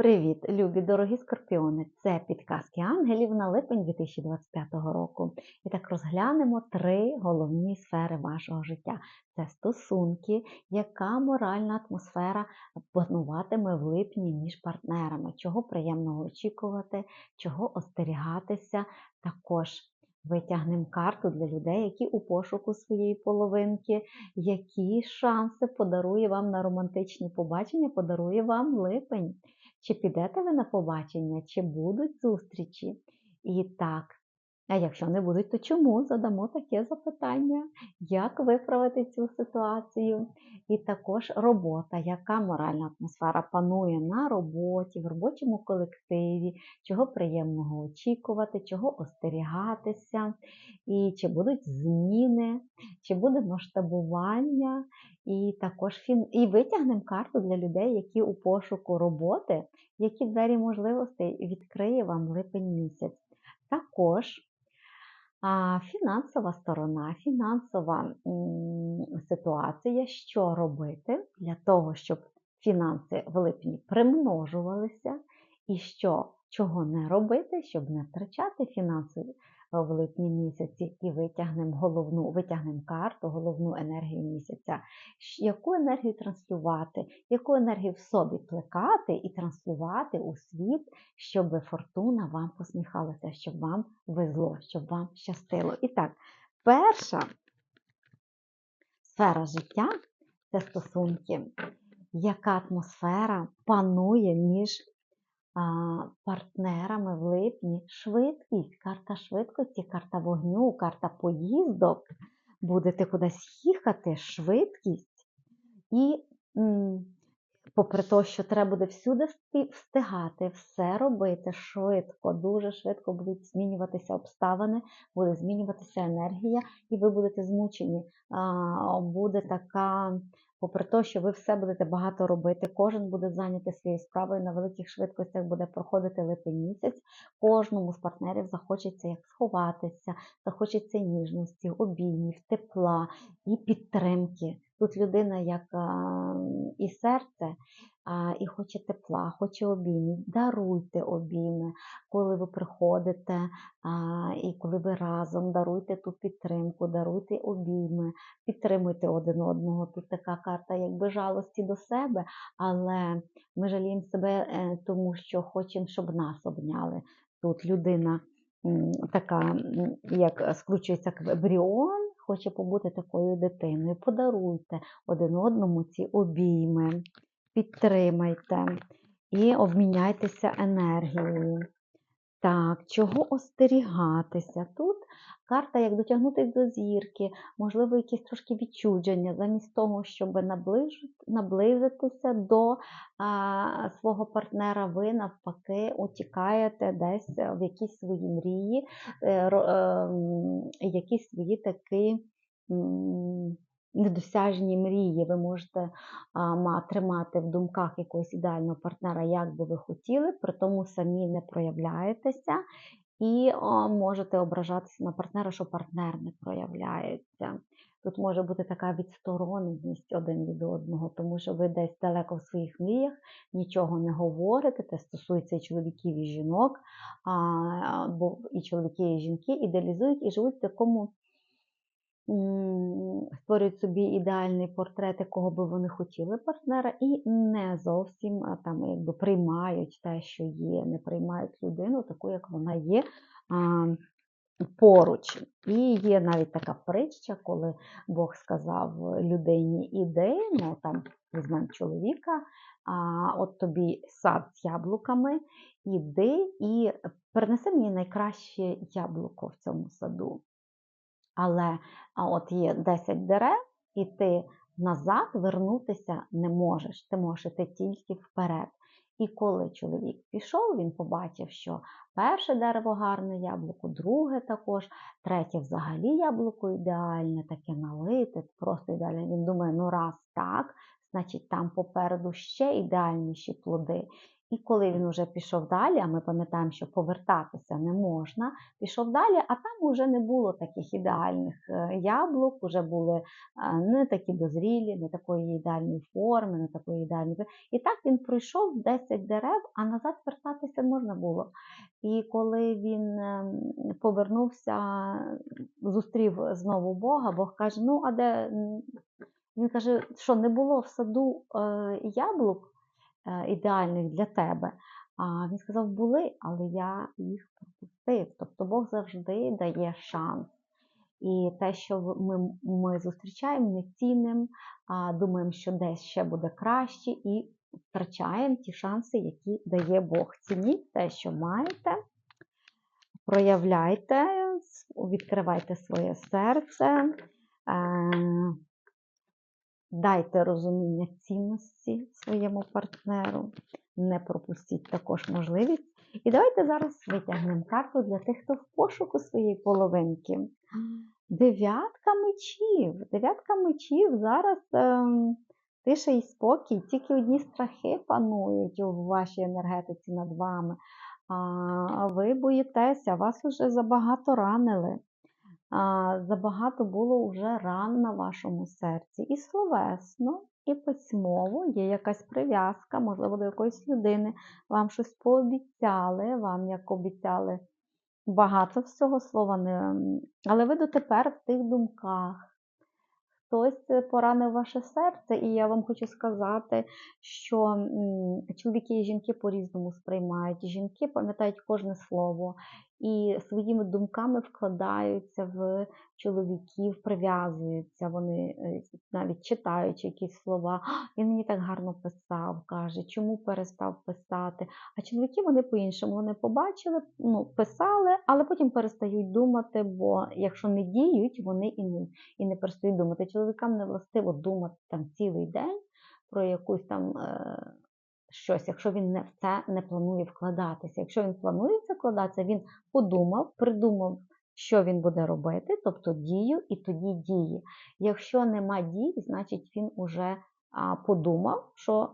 Привіт, любі дорогі скорпіони! Це підказки ангелів на липень 2025 року. І так розглянемо три головні сфери вашого життя: це стосунки, яка моральна атмосфера пануватиме в липні між партнерами, чого приємного очікувати, чого остерігатися. Також витягнемо карту для людей, які у пошуку своєї половинки, які шанси подарує вам на романтичні побачення, подарує вам липень. Чи підете ви на побачення, чи будуть зустрічі? І так, а якщо не будуть, то чому? Задамо таке запитання, як виправити цю ситуацію? І також робота, яка моральна атмосфера панує на роботі, в робочому колективі, чого приємного очікувати, чого остерігатися, і чи будуть зміни, чи буде масштабування, і також фін... і витягнемо карту для людей, які у пошуку роботи, які двері можливостей відкриє вам липень місяць. Також а, фінансова сторона, фінансова ситуація, що робити для того, щоб фінанси в липні примножувалися, і що, чого не робити, щоб не втрачати фінанси в липні місяці і витягнемо головну, витягнемо карту, головну енергію місяця. Яку енергію транслювати, яку енергію в собі плекати і транслювати у світ, щоб фортуна вам посміхалася, щоб вам везло, щоб вам щастило. І так, перша сфера життя це стосунки. Яка атмосфера панує між партнерами в липні швидкість, карта швидкості, карта вогню, карта поїздок. Будете кудись їхати, швидкість. І, попри те, що треба буде всюди встигати, все робити швидко, дуже швидко будуть змінюватися обставини, буде змінюватися енергія, і ви будете змучені. Буде така попри те, що ви все будете багато робити, кожен буде зайнятий своєю справою на великих швидкостях буде проходити липень місяць. Кожному з партнерів захочеться як сховатися, захочеться ніжності, обіймів, тепла і підтримки. Тут людина як і серце, і хоче тепла, хоче обіймів. Даруйте обійми, коли ви приходите, і коли ви разом даруйте ту підтримку, даруйте обійми, підтримуйте один одного. Тут така карта якби жалості до себе, але ми жаліємо себе, е, тому що хочемо, щоб нас обняли. Тут людина така, як скручується ембріон, хоче побути такою дитиною. Подаруйте один одному ці обійми підтримайте і обміняйтеся енергією. Так, чого остерігатися? Тут карта, як дотягнутися до зірки, можливо, якісь трошки відчудження, замість того, щоб наблизитися до а, свого партнера, ви навпаки утікаєте десь в якісь свої мрії, е, е, якісь свої такі недосяжні мрії, ви можете тримати в думках якогось ідеального партнера, як би ви хотіли, при тому самі не проявляєтеся. І о, можете ображатися на партнера, що партнер не проявляється. Тут може бути така відстороненість один від одного, тому що ви десь далеко в своїх мріях нічого не говорите. Це стосується і чоловіків, і жінок, а, бо і чоловіки, і жінки ідеалізують і живуть в такому створюють собі ідеальний портрет, якого би вони хотіли партнера, і не зовсім там якби приймають те, що є, не приймають людину, таку, як вона є. Поруч. І є навіть така притча, коли Бог сказав людині іди, ну там візьмемо чоловіка, а от тобі сад з яблуками, іди і принеси мені найкраще яблуко в цьому саду. Але от є 10 дерев, і ти назад вернутися не можеш. Ти можеш іти тільки вперед. І коли чоловік пішов, він побачив, що перше дерево гарне яблуко, друге також, третє взагалі яблуко ідеальне, таке налите, просто ідеальне. Він думає, ну раз так, значить там попереду ще ідеальніші плоди. І коли він вже пішов далі, а ми пам'ятаємо, що повертатися не можна, пішов далі, а там вже не було таких ідеальних е, яблук, вже були е, не такі дозрілі, не такої ідеальної форми, не такої ідеальної. І так він пройшов 10 дерев, а назад вертатися можна було. І коли він ем, повернувся, зустрів знову Бога, Бог каже: Ну, а де він каже, що не було в саду е, яблук ідеальних для тебе. А він сказав, були, але я їх пропустив. Тобто Бог завжди дає шанс. І те, що ми, ми зустрічаємо, не цінимо, думаємо, що десь ще буде краще, і втрачаємо ті шанси, які дає Бог. Цініть те, що маєте, проявляйте, відкривайте своє серце, е, дайте розуміння цінності своєму партнеру, не пропустіть також можливість. І давайте зараз витягнемо карту для тих, хто в пошуку своєї половинки. Дев'ятка мечів. Дев'ятка мечів зараз ем, тиша і спокій, тільки одні страхи панують у вашій енергетиці над вами. А ви боїтеся, вас уже забагато ранили. Забагато було вже ран на вашому серці. І словесно, і письмово є якась прив'язка, можливо, до якоїсь людини. Вам щось пообіцяли, вам як обіцяли багато всього слова не. Але ви дотепер в тих думках. Хтось е, поранив ваше серце, і я вам хочу сказати, що чоловіки і жінки по-різному сприймають. Жінки пам'ятають кожне слово і своїми думками вкладаються в чоловіків, прив'язуються. Вони е, навіть читаючи якісь слова, він мені так гарно писав, каже, чому перестав писати. А чоловіки вони по-іншому вони побачили, ну, писали, але потім перестають думати, бо якщо не діють, вони і не і не перестають думати. Чоловікам не властиво думати там цілий день про якусь там е, щось, якщо він не в це не планує вкладатися. Якщо він планує це вкладатися, він подумав, придумав, що він буде робити, тобто дію, і тоді діє. Якщо нема дій, значить він уже подумав, що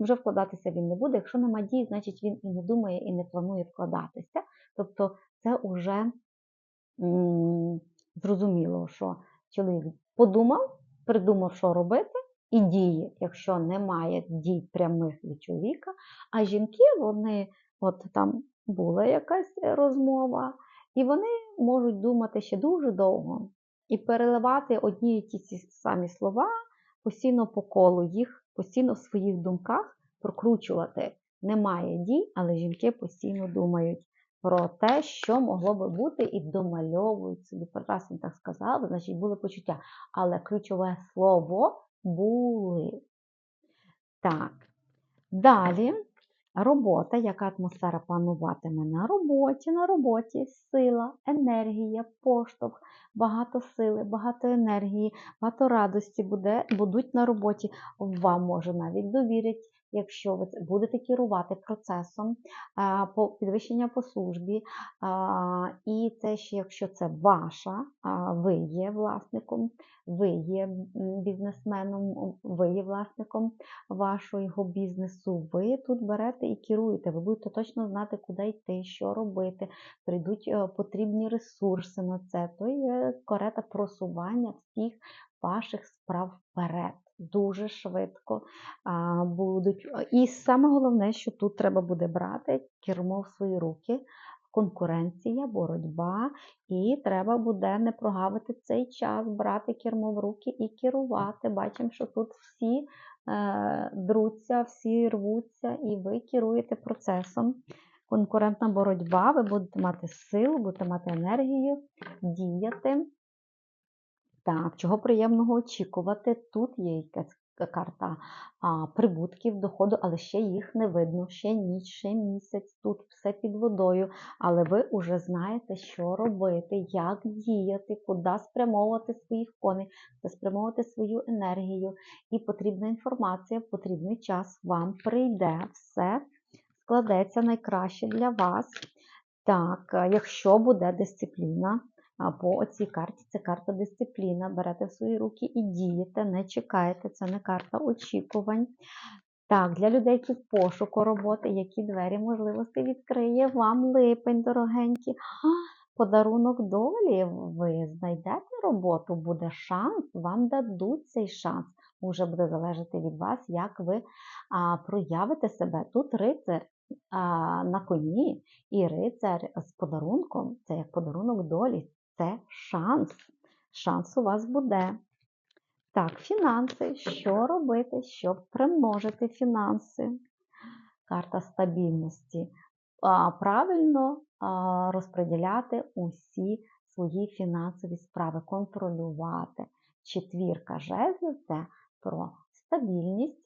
вже вкладатися він не буде. Якщо нема дій, значить він і не думає, і не планує вкладатися. Тобто це вже зрозуміло, що чоловік подумав, придумав, що робити, і діє, якщо немає дій прямих від чоловіка. А жінки, вони, от там була якась розмова, і вони можуть думати ще дуже довго і переливати одні і ті самі слова постійно по колу, їх постійно в своїх думках прокручувати. Немає дій, але жінки постійно думають про те, що могло би бути, і домальовують собі. Прекрасно так сказав, значить були почуття. Але ключове слово були. Так. Далі робота, яка атмосфера пануватиме на роботі. На роботі сила, енергія, поштовх, багато сили, багато енергії, багато радості буде, будуть на роботі. Вам може навіть довірять, якщо ви будете керувати процесом по підвищення по службі. І це ще якщо це ваша, ви є власником, ви є бізнесменом, ви є власником вашого бізнесу, ви тут берете і керуєте, ви будете точно знати, куди йти, що робити, прийдуть е, потрібні ресурси на це. То є карета просування всіх ваших справ вперед. Дуже швидко а, будуть. І саме головне, що тут треба буде брати кермо в свої руки, конкуренція, боротьба, і треба буде не прогавити цей час, брати кермо в руки і керувати. Бачимо, що тут всі е, друться, всі рвуться, і ви керуєте процесом. Конкурентна боротьба, ви будете мати силу, будете мати енергію, діяти. Так, чого приємного очікувати? Тут є якась карта а, прибутків, доходу, але ще їх не видно. Ще ніч, ще місяць, тут все під водою. Але ви вже знаєте, що робити, як діяти, куди спрямовувати своїх коней, куди спрямовувати свою енергію. І потрібна інформація, потрібний час вам прийде. Все складеться найкраще для вас. Так, е, якщо буде дисципліна, по оцій карті це карта дисципліна. Берете в свої руки і дієте, не чекаєте, це не карта очікувань. Так, для людей, які в пошуку роботи, які двері можливостей відкриє вам липень, дорогенькі. Подарунок долі, ви знайдете роботу, буде шанс, вам дадуть цей шанс. Уже буде залежати від вас, як ви а, проявите себе. Тут рицар а, на коні і рицар з подарунком, це як подарунок долі, це шанс. Шанс у вас буде. Так, фінанси. Що робити, щоб примножити фінанси? Карта стабільності. Правильно розподіляти усі свої фінансові справи, контролювати. Четвірка жезлів це про стабільність,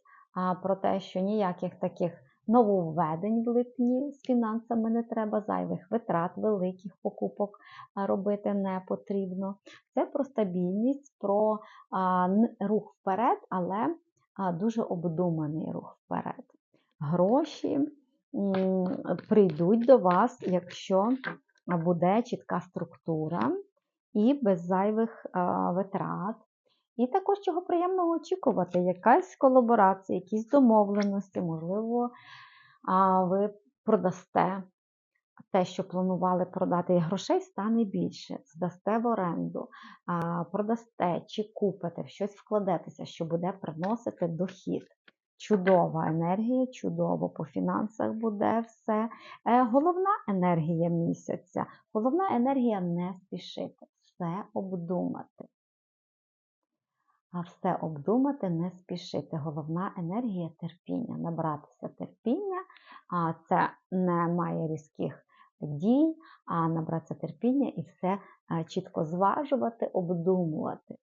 про те, що ніяких таких нововведень в липні з фінансами не треба, зайвих витрат, великих покупок робити не потрібно. Це про стабільність, про рух вперед, але дуже обдуманий рух вперед. Гроші прийдуть до вас, якщо буде чітка структура і без зайвих витрат. І також чого приємного очікувати, якась колаборація, якісь домовленості, можливо, ви продасте те, що планували продати, і грошей стане більше, здасте в оренду, продасте чи купите, в щось вкладетеся, що буде приносити дохід. Чудова енергія, чудово по фінансах буде все. Е, Головна енергія місяця, головна енергія не спішити, все обдумати. А все обдумати, не спішити. Головна енергія терпіння. Набратися терпіння, а це не має різких дій, а набратися терпіння і все чітко зважувати, обдумувати.